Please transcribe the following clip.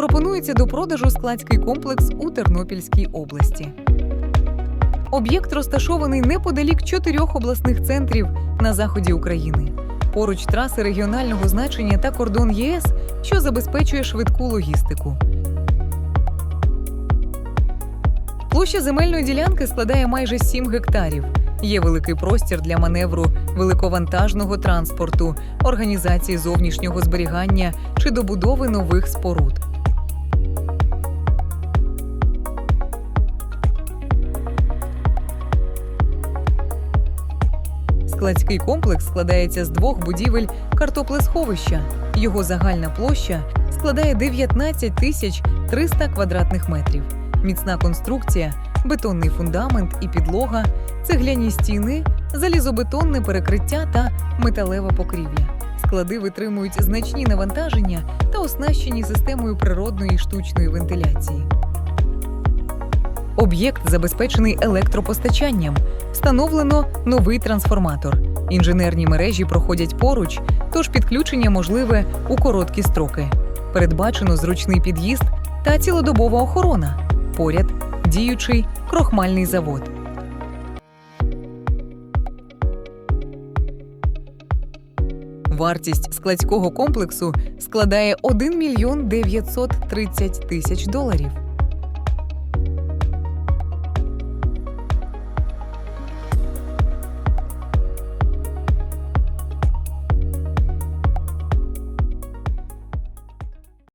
пропонується до продажу складський комплекс у Тернопільській області. Об'єкт розташований неподалік чотирьох обласних центрів на заході України. Поруч траси регіонального значення та кордон ЄС, що забезпечує швидку логістику. Площа земельної ділянки складає майже 7 гектарів. Є великий простір для маневру великовантажного транспорту, організації зовнішнього зберігання чи добудови нових споруд. Складський комплекс складається з двох будівель картоплесховища. Його загальна площа складає 19 тисяч 300 квадратних метрів. Міцна конструкція, бетонний фундамент і підлога, цегляні стіни, залізобетонне перекриття та металева покрівля. Склади витримують значні навантаження та оснащені системою природної і штучної вентиляції. Об'єкт забезпечений електропостачанням. Встановлено новий трансформатор. Інженерні мережі проходять поруч, тож підключення можливе у короткі строки. Передбачено зручний під'їзд та цілодобова охорона. Поряд діючий крохмальний завод. Вартість складського комплексу складає 1 мільйон 930 тисяч доларів.